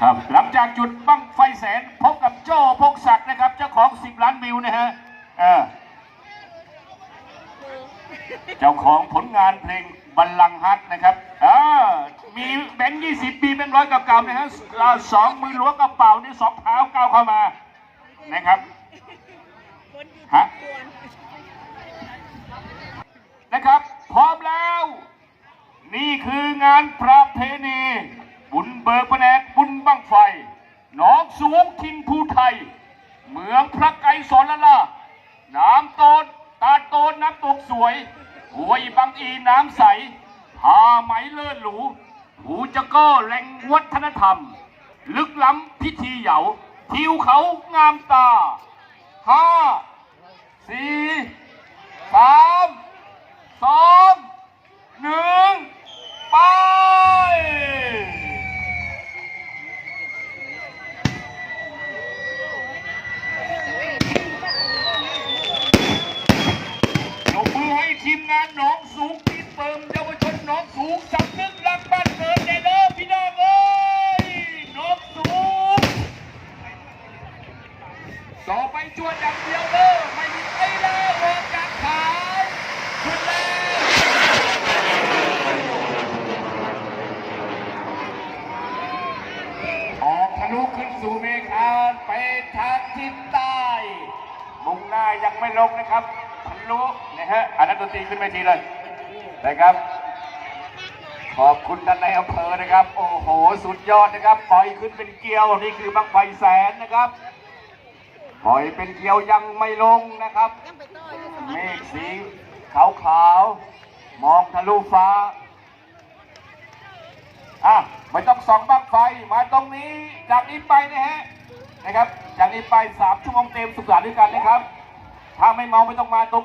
ครับ หลังจากจุดบั้งไฟแสนพบกับโจ้พงศักดิ์นะครับ เจ้าของ 10 ล้านวิวนะฮะเออเจ้าของผลงานเพลงบัลลังก์ฮักนะครับอ่ามีแบงค์ยี่สิบปีแบงค์ร้อยเก่าๆนะฮะสองมือล้วงกระเป๋านี่สองเท้าก้าวเข้ามานะครับฮะนะครับ พร้อมแล้ว นี่คืองานประเพณี บุญเบิกแผนกบุญบั้งไฟหนองสูงทินภูไทย เมืองพระไกรสอนละล่าน้ำโตนตาโตนน้ำตกสวยห้วยบางอีน้ำใสผ้าไหมเลิศหรูหูจะก็แหล่งวัฒนธรรม ลึกล้ำพิธีเหยา ทิวเขางามตาห้าสี่สามสองหนึ่งไป ยกมือให้ทีมงานหนองสูงทีเปิมเยาวชนหนองสูงสำนึกรักบ้านเกิดเด้อเด้อพี่น้องเอ้ยหนองสูง ต่อไปชวนอย่างเดียวเด้อไม่มีไอ้แล้วออกจากขาวขึ้นแล้วออกทะลุขึ้นสู่เมฆาไปทางทิศใต้ มุ่งหน้ายังไม่ลงนะครับ ทะลุนะฮะอันนั้นดนตรีขึ้นเวทีเลยนะครับ ขอบคุณท่านในอำเภอนะครับ โอ้โห สุดยอดนะครับปล่อยขึ้นเป็นเกลียว นี่คือบังไฟแสนนะครับปล่อยเป็นเกลียวยังไม่ลงนะครับเมฆสีขาวขาวๆมองทะลุฟ้าอะไม่ต้องส่องบังไฟมาตรงนี้จากนี้ไปนะฮะนะครับ จากนี้ไปสามชั่วโมงเต็มสุขสันต์ด้วยกันนะครับ ถ้าไม่เมาไม่ต้องมาตรง